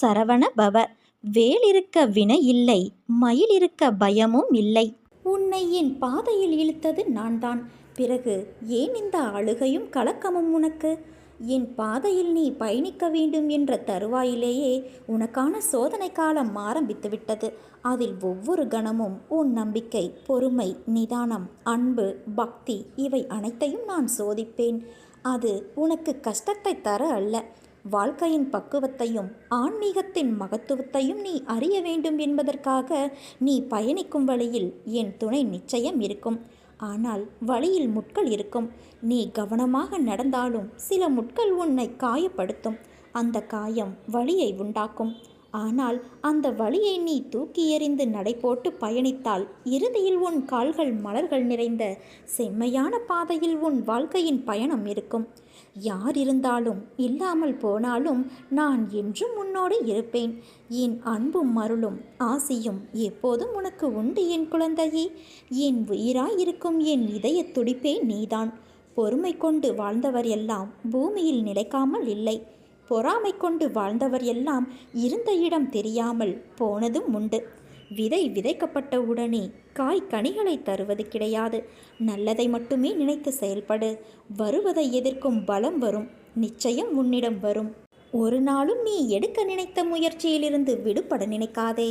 சரவண பவ. வேல் இருக்க வினை இல்லை மயில் இருக்க பயமும் இல்லை. உன்னை என் பாதையில் இழுத்தது நான் தான் பிறகு ஏன் இந்த அழுகையும் கலக்கமும் உனக்கு? என் பாதையில் நீ பயணிக்க வேண்டும் என்ற தருவாயிலேயே உனக்கான சோதனை காலம் ஆரம்பித்துவிட்டது அதில் ஒவ்வொரு கணமும் உன் நம்பிக்கை பொறுமை நிதானம் அன்பு பக்தி இவை அனைத்தையும் நான் சோதிப்பேன். அது உனக்கு கஷ்டத்தை தர அல்ல. வாழ்க்கையின் பக்குவத்தையும் ஆன்மீகத்தின் மகத்துவத்தையும் நீ அறிய வேண்டும் என்பதற்காக நீ பயணிக்கும் வழியில் என் துணை நிச்சயம் இருக்கும். ஆனால் வழியில் முட்கள் இருக்கும். நீ கவனமாக நடந்தாலும் சில முட்கள் உன்னை காயப்படுத்தும். அந்த காயம் வலியை உண்டாக்கும். ஆனால் அந்த வழியை நீ தூக்கி எறிந்து நடைபோட்டு பயணித்தால் இறுதியில் உன் கால்கள் மலர்கள் நிறைந்த செம்மையான பாதையில் உன் வாழ்க்கையின் பயணம் இருக்கும். யார் இருந்தாலும் இல்லாமல் போனாலும் நான் என்றும் உன்னோடு இருப்பேன். என் அன்பும் மருளும் ஆசியும் எப்போதும் உனக்கு உண்டு என் குழந்தையே. என் உயிராயிருக்கும் என் இதய துடிப்பே நீதான். பொறுமை கொண்டு வாழ்ந்தவர் எல்லாம் பூமியில் நிலைக்காமல் இல்லை. பொறாமை கொண்டு வாழ்ந்தவர் எல்லாம் இருந்த இடம் தெரியாமல் போனதும் உண்டு. விதை விதைக்கப்பட்ட உடனே காய் கனிகளை தருவது கிடையாது. நல்லதை மட்டுமே நினைத்து செயல்படு. வருவதை எதிர்க்கும் பலம் வரும். நிச்சயம் உன்னிடம் வரும். ஒரு நாளும் நீ எடுக்க நினைத்த முயற்சியிலிருந்து விடுபட நினைக்காதே.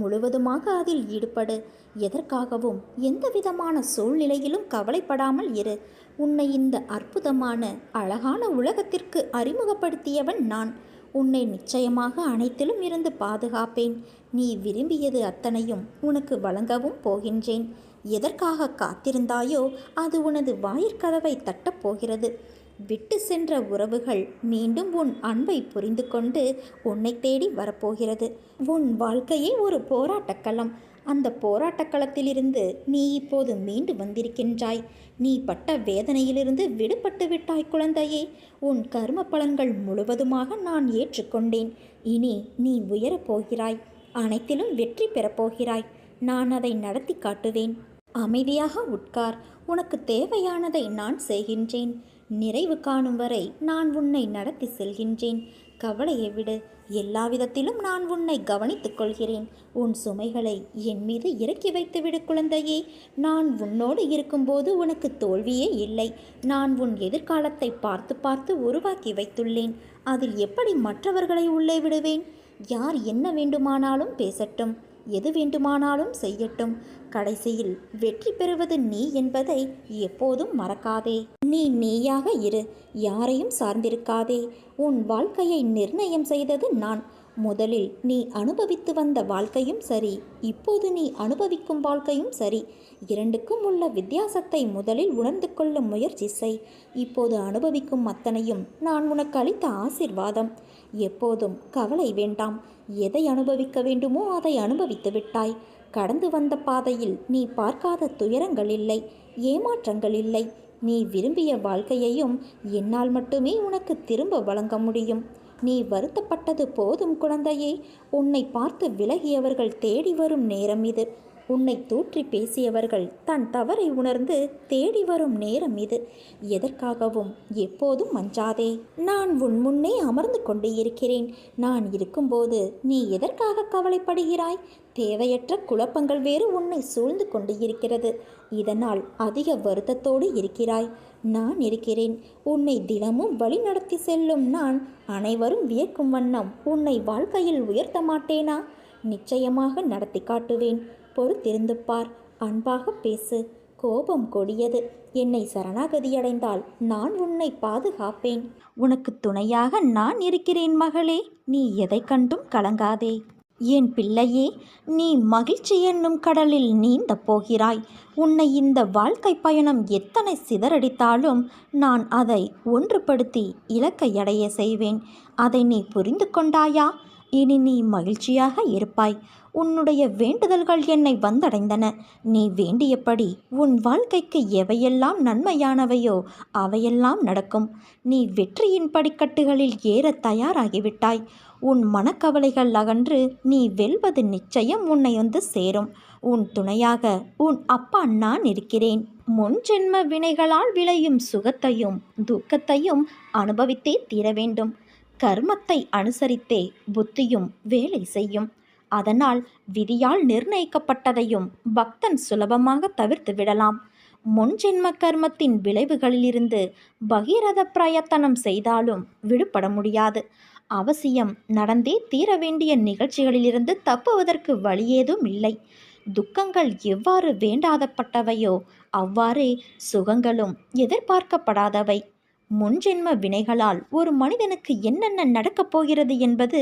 முழுவதுமாக அதில் ஈடுபடு. எதற்காகவும் எந்த விதமான சூழ்நிலையிலும் கவலைப்படாமல் இரு. உன்னை இந்த அற்புதமான அழகான உலகத்திற்கு அறிமுகப்படுத்தியவன் நான். உன்னை நிச்சயமாக அனைத்திலும் இருந்து பாதுகாப்பேன். நீ விரும்பியது அத்தனையும் உனக்கு வழங்கவும் போகின்றேன். எதற்காக காத்திருந்தாயோ அது உனது வாயிற்கதவை தட்டப் போகிறது. விட்டு சென்ற உறவுகள் மீண்டும் உன் அன்பை புரிந்து கொண்டு உன்னை தேடி வரப்போகிறது. உன் வாழ்க்கையே ஒரு போராட்டக்களம் அந்த போராட்டக்களத்திலிருந்து நீ இப்போது மீண்டு வந்திருக்கின்றாய். நீ பட்ட வேதனையிலிருந்து விடுபட்டு விட்டாய் குழந்தையே. உன் கர்ம பலன்கள் முழுவதுமாக நான் ஏற்றுக்கொண்டேன். இனி நீ உயரப் போகிறாய். அனைத்திலும் வெற்றி பெறப் போகிறாய். நான் அதை நடத்தி காட்டுவேன். அமைதியாக உட்கார். உனக்கு தேவையானதை நான் செய்கின்றேன். நிறைவு காணும் வரை நான் உன்னை நடத்தி செல்கின்றேன். கவலையை விடு. எல்லா விதத்திலும் நான் உன்னை கவனித்துக் கொள்கிறேன். உன் சுமைகளை என் மீது இறக்கி வைத்து விடு குழந்தையே. நான் உன்னோடு இருக்கும்போது உனக்கு தோல்வியே இல்லை. நான் உன் எதிர்காலத்தை பார்த்து பார்த்து உருவாக்கி வைத்துள்ளேன். அதில் எப்படி மற்றவர்களை உள்ளே விடுவேன்? யார் என்ன வேண்டுமானாலும் பேசட்டும். எது வேண்டுமானாலும் செய்யட்டும். கடைசியில் வெற்றி பெறுவது நீ என்பதை எப்போதும் மறக்காதே. நீ நீயாக இரு யாரையும் சார்ந்திருக்காதே. உன் வாழ்க்கையை நிர்ணயம் செய்தது நான். முதலில் நீ அனுபவித்து வந்த வாழ்க்கையும் சரி இப்போது நீ அனுபவிக்கும் வாழ்க்கையும் சரி. இரண்டுக்கும் உள்ள வித்தியாசத்தை முதலில் உணர்ந்து கொள்ளும் முயற்சி செய். இப்போது அனுபவிக்கும் அத்தனையும் நான் உனக்கு அளித்த ஆசிர்வாதம். எப்போதும் கவலை வேண்டாம். எதை அனுபவிக்க வேண்டுமோ அதை அனுபவித்து விட்டாய். கடந்து வந்த பாதையில் நீ பார்க்காத துயரங்கள் இல்லை ஏமாற்றங்கள் இல்லை. நீ விரும்பிய வாழ்க்கையையும் என்னால் மட்டுமே உனக்கு திரும்ப வழங்க முடியும். நீ வருத்தப்பட்டது போதும் குழந்தையே. உன்னை பார்த்து விலகியவர்கள் தேடி வரும் நேரம் இது. உன்னை தூற்றி பேசியவர்கள் தன் தவறை உணர்ந்து தேடி வரும் நேரம் இது. எதற்காகவும் எப்போதும் மஞ்சாதே. நான் உன் முன்னே அமர்ந்து கொண்டு இருக்கிறேன். நான் இருக்கும்போது நீ எதற்காக கவலைப்படுகிறாய்? தேவையற்ற குழப்பங்கள் வேறு உன்னை சூழ்ந்து கொண்டு இருக்கிறது. இதனால் அதிக வருத்தத்தோடு இருக்கிறாய். நான் இருக்கிறேன். உன்னை தினமும் வழி நடத்தி செல்லும் நான் அனைவரும் வியக்கும் வண்ணம் உன்னை வாழ்க்கையில் உயர்த்த மாட்டேனா? நிச்சயமாக நடத்தி காட்டுவேன். பொறுத்திருந்து பார் அன்பாக பேசு. கோபம் கொடியது. என்னை சரணாகதியடைந்தால் நான் உன்னை பாதுகாப்பேன். உனக்கு துணையாக நான் இருக்கிறேன் மகளே. நீ எதை கண்டும் கலங்காதே. என் பிள்ளையே நீ மகிழ்ச்சி என்னும் கடலில் நீந்தப் போகிறாய். உன்னை இந்த வாழ்க்கை பயணம் எத்தனை சிதறடித்தாலும் நான் அதை ஒன்றுபடுத்தி இலக்கை அடைய செய்வேன். அதை நீ புரிந்து கொண்டாயா? இனி நீ மகிழ்ச்சியாக இருப்பாய். உன்னுடைய வேண்டுதல்கள் என்னை வந்தடைந்தன. நீ வேண்டியபடி உன் வாழ்க்கைக்கு எவையெல்லாம் நன்மையானவையோ அவையெல்லாம் நடக்கும். நீ வெற்றியின் படிக்கட்டுகளில் ஏற தயாராகிவிட்டாய். உன் மனக்கவலைகள் அகன்று நீ வெல்வது நிச்சயம் உன்னை வந்து சேரும். உன் துணையாக உன் அப்பா நான் இருக்கிறேன். முன் ஜென்ம வினைகளால் விளையும் சுகத்தையும் துக்கத்தையும் அனுபவித்தே தீர வேண்டும் கர்மத்தை அனுசரித்தே புத்தியும் வேலை செய்யும். அதனால் விதியால் நிர்ணயிக்கப்பட்டதையும் பக்தன் சுலபமாக தவிர்த்து விடலாம். முன்ஜென்ம கர்மத்தின் விளைவுகளிலிருந்து பகீரத பிரயத்தனம் செய்தாலும் விடுபட முடியாது. அவசியம் நடந்தே தீர வேண்டிய நிகழ்ச்சிகளிலிருந்து தப்புவதற்கு வழியேதும் இல்லை. துக்கங்கள் எவ்வாறு வேண்டாதப்பட்டவையோ அவ்வாறே சுகங்களும் எதிர்பார்க்கப்படாதவை. முன்ஜென்ம வினைகளால் ஒரு மனிதனுக்கு என்னென்ன நடக்கப் போகிறது என்பது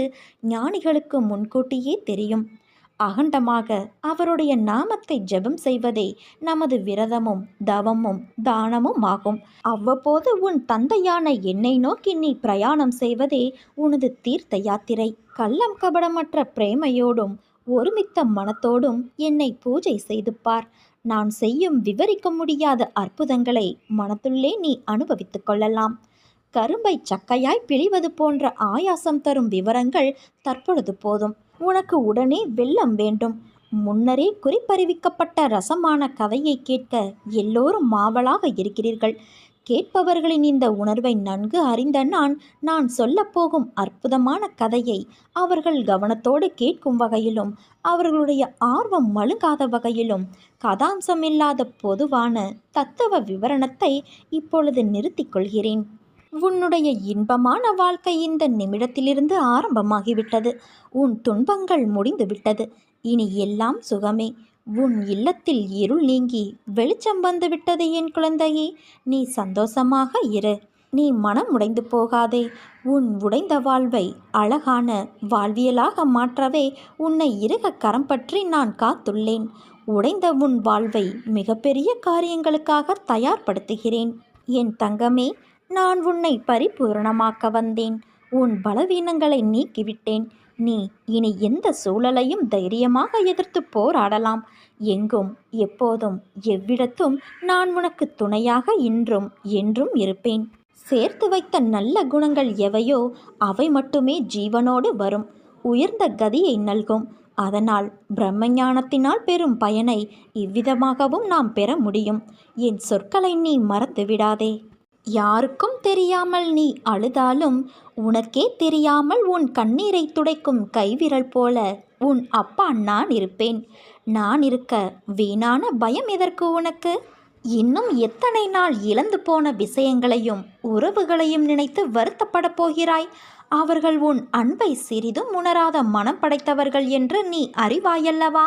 ஞானிகளுக்கு முன்கூட்டியே தெரியும். அகண்டமாக அவருடைய நாமத்தை ஜெபம் செய்வதே நமது விரதமும் தவமும் தானமும் ஆகும் அவ்வப்போது உன் தந்தையான என்னை நோக்கி நீ பிரயாணம் செய்வதே உனது தீர்த்த யாத்திரை. கள்ளம் கபடமற்ற பிரேமையோடும் ஒருமித்த மனத்தோடும் என்னை பூஜை செய்து பார் நான் செய்யும் விவரிக்க முடியாத அற்புதங்களை மனத்துள்ளே நீ அனுபவித்துக் கொள்ளலாம். கரும்பை சக்கையாய் பிழிவது போன்ற ஆயாசம் தரும் விவரங்கள் தற்பொழுது போதும். உனக்கு உடனே வெள்ளம் வேண்டும். முன்னரே குறிப்பறிவிக்கப்பட்ட ரசமான கதையை கேட்க எல்லோரும் மாவலாக இருக்கிறீர்கள். கேட்பவர்களின் இந்த உணர்வை நன்கு அறிந்த நான் நான் சொல்லப்போகும் அற்புதமான கதையை அவர்கள் கவனத்தோடு கேட்கும் வகையிலும் அவர்களுடைய ஆர்வம் மழுங்காத வகையிலும் கதாம்சமில்லாத பொதுவான தத்துவ விவரணத்தை இப்பொழுது நிறுத்திக் கொள்கிறேன். உன்னுடைய இன்பமான வாழ்க்கை இந்த நிமிடத்திலிருந்து ஆரம்பமாகிவிட்டது. உன் துன்பங்கள் முடிந்துவிட்டது. இனி எல்லாம் சுகமே. உன் இல்லத்தில் இருள் நீங்கி வெளிச்சம் வந்துவிட்டது என் குழந்தையே நீ சந்தோஷமாக இரு. நீ மனம் உடைந்து போகாதே. உன் உடைந்த வாழ்வை அழகான வாழ்வியலாக மாற்றவே உன்னை இருக கரம் பற்றி நான் காத்துள்ளேன். உடைந்த உன் வாழ்வை மிகப்பெரிய காரியங்களுக்காக தயார்படுத்துகிறேன். என் தங்கமே நான் உன்னை பரிபூரணமாக்க வந்தேன். உன் பலவீனங்களை நீக்கிவிட்டேன். நீ இனி எந்த சூழலையும் தைரியமாக எதிர்த்து போராடலாம். எங்கும் எப்போதும் எவ்விடத்தும் நான் உனக்கு துணையாக இன்றும் என்றும் இருப்பேன். சேர்த்து வைத்த நல்ல குணங்கள் எவையோ அவை மட்டுமே ஜீவனோடு வரும். உயர்ந்த கதியை நல்கும். அதனால் பிரம்மஞானத்தினால் பெறும் பயனை இவ்விதமாகவும் நாம் பெற முடியும். என் சொற்களை நீ மறந்து விடாதே யாருக்கும் தெரியாமல் நீ அழுதாலும் உனக்கே தெரியாமல் உன் கண்ணீரை துடைக்கும் கைவிரல் போல உன் அப்பா நான் இருப்பேன். நான் இருக்க வீணான பயம் எதற்கு உனக்கு? இன்னும் எத்தனை நாள் இழந்து போன விஷயங்களையும் உறவுகளையும் நினைத்து வருத்தப்படப் போகிறாய்? அவர்கள் உன் அன்பை சிறிதும் உணராத மனம் படைத்தவர்கள் என்று நீ அறிவாயல்லவா?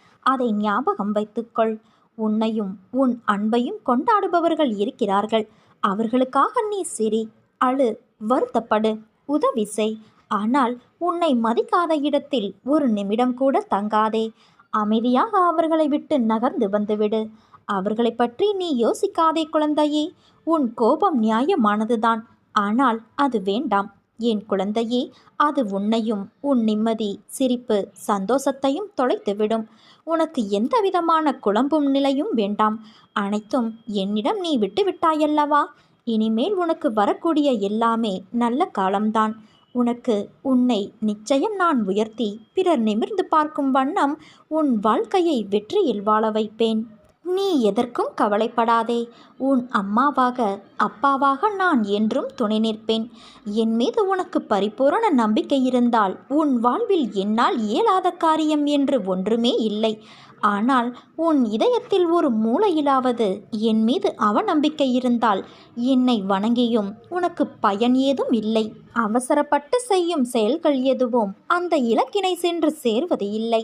அதை ஞாபகம் வைத்துக்கொள். உன்னையும் உன் அன்பையும் கொண்டாடுபவர்கள் இருக்கிறார்கள். அவர்களுக்காக நீ சிரி அழு வருத்தப்படு உதவி செய். ஆனால் உன்னை மதிக்காத இடத்தில் ஒரு நிமிடம் கூட தங்காதே. அமைதியாக அவர்களை விட்டு நகர்ந்து வந்துவிடு. அவர்களை பற்றி நீ யோசிக்காதே குழந்தையே. உன் கோபம் நியாயமானதுதான். ஆனால் அது வேண்டாம். என் குழந்தையே அது உன்னையும் உன் நிம்மதி சிரிப்பு சந்தோஷத்தையும் தொலைத்துவிடும். உனக்கு எந்த விதமான குழம்பும் நிலையும் வேண்டாம். அனைத்தும் என்னிடம் நீ விட்டுவிட்டாயல்லவா இனிமேல் உனக்கு வரக்கூடிய எல்லாமே நல்ல காலம்தான். உனக்கு உன்னை நிச்சயம் நான் உயர்த்தி பிறர் நிமிர்ந்து பார்க்கும் வண்ணம் உன் வாழ்க்கையை வெற்றியில் வாழ வைப்பேன். நீ எதற்கும் கவலைப்படாதே. உன் அம்மாவாக அப்பாவாக நான் என்றும் துணை நிற்பேன். என் மீது உனக்கு பரிபூரண நம்பிக்கை இருந்தால் உன் வாழ்வில் என்னால் இயலாத காரியம் என்று ஒன்றுமே இல்லை. ஆனால் உன் இதயத்தில் ஒரு மூளையிலாவது என் மீது அவநம்பிக்கை இருந்தால் என்னை வணங்கியும் உனக்கு பயன் ஏதும் இல்லை. அவசரப்பட்டு செய்யும் செயல்கள் எதுவும் அந்த இலக்கினை சென்று சேர்வது இல்லை.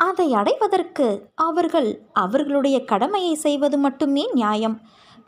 அதை அடைவதற்கு அவர்கள் அவர்களுடைய கடமையை செய்வது மட்டுமே நியாயம்.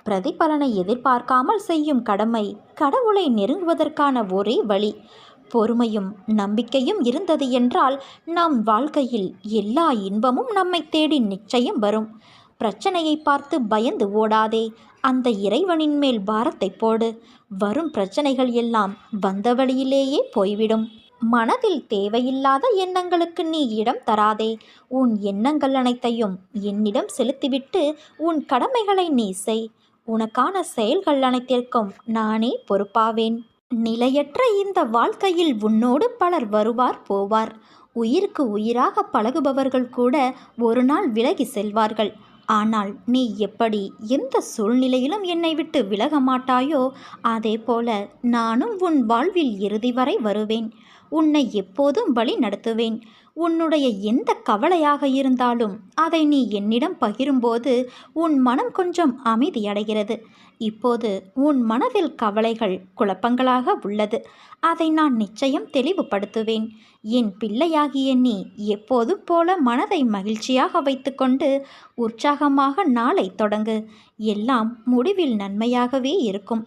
பிரதிபலனை எதிர்பார்க்காமல் செய்யும் கடமை கடவுளை நெருங்குவதற்கான ஒரே வழி. பொறுமையும் நம்பிக்கையும் இருந்தது என்றால் நம் வாழ்க்கையில் எல்லா இன்பமும் நம்மை தேடி நிச்சயம் வரும். பிரச்சனையை பார்த்து பயந்து ஓடாதே. அந்த இறைவனின் மேல் பாரத்தை போடு. வரும் பிரச்சனைகள் எல்லாம் வந்த வழியிலேயே போய்விடும். மனதில் தேவையில்லாத எண்ணங்களுக்கு நீ இடம் தராதே. உன் எண்ணங்கள் அனைத்தையும் என்னிடம் செலுத்திவிட்டு உன் கடமைகளை நீ செய். உனக்கான செயல்கள் அனைத்திற்கும் நானே பொறுப்பாவேன். நிலையற்ற இந்த வாழ்க்கையில் உன்னோடு பலர் வருவார் போவார். உயிருக்கு உயிராக பழகுபவர்கள் கூட ஒரு நாள் விலகி செல்வார்கள். ஆனால் நீ எப்படி எந்த சூழ்நிலையிலும் என்னை விட்டு விலக மாட்டாயோ அதே போல நானும் உன் வாழ்வில் இறுதி வரை வருவேன். உன்னை எப்போதும் வழி நடத்துவேன். உன்னுடைய எந்த கவலையாக இருந்தாலும் அதை நீ என்னிடம் பகிரும்போது உன் மனம் கொஞ்சம் அமைதியடைகிறது. இப்போது உன் மனதில் கவலைகள் குழப்பங்களாக உள்ளது. அதை நான் நிச்சயம் தெளிவுபடுத்துவேன். என் பிள்ளையாகிய நீ எப்போதும் போல மனதை மகிழ்ச்சியாக வைத்துக்கொண்டு உற்சாகமாக நாளை தொடங்கு. எல்லாம் முடிவில் நன்மையாகவே இருக்கும்.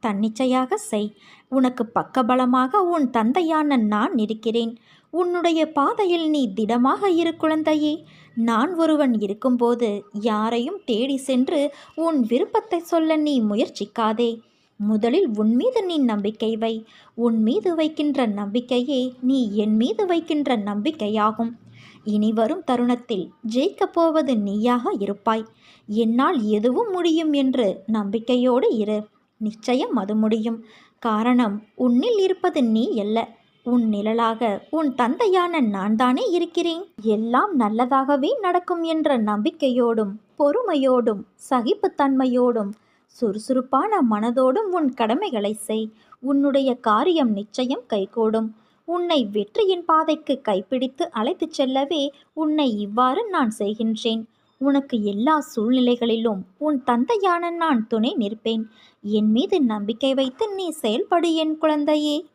தன்னிச்சையாக செய். உனக்கு பக்கபலமாக உன் தந்தையான நான் இருக்கிறேன். உன்னுடைய பாதையில் நீ திடமாக இரு குழந்தையே. நான் ஒருவன் இருக்கும்போது யாரையும் தேடி சென்று உன் விருப்பத்தை சொல்ல நீ முயற்சிக்காதே. முதலில் உன் மீது நீ நம்பிக்கை வை. உன் மீது வைக்கின்ற நம்பிக்கையே நீ என் மீது வைக்கின்ற நம்பிக்கையாகும். இனி வரும் தருணத்தில் ஜெயிக்கப் போவது நீயாக இருப்பாய். என்னால் எதுவும் முடியும் என்று நம்பிக்கையோடு இரு. நிச்சயம் அது முடியும். காரணம் உன்னில் இருப்பது நீ அல்ல. உன் நிழலாக உன் தந்தையான நான் தானே இருக்கிறேன். எல்லாம் நல்லதாகவே நடக்கும் என்ற நம்பிக்கையோடும் பொறுமையோடும் சகிப்புத்தன்மையோடும் சுறுசுறுப்பான மனதோடும் உன் கடமைகளை செய். உன்னுடைய காரியம் நிச்சயம் கைகூடும். உன்னை வெற்றியின் பாதைக்கு கைப்பிடித்து அழைத்துச் செல்லவே உன்னை இவ்வாறு நான் செய்கின்றேன். உனக்கு எல்லா சூழ்நிலைகளிலும் உன் தந்தையான நான் துணை நிற்பேன். என் மீது நம்பிக்கை வைத்து நீ செயல்படு என் குழந்தையே.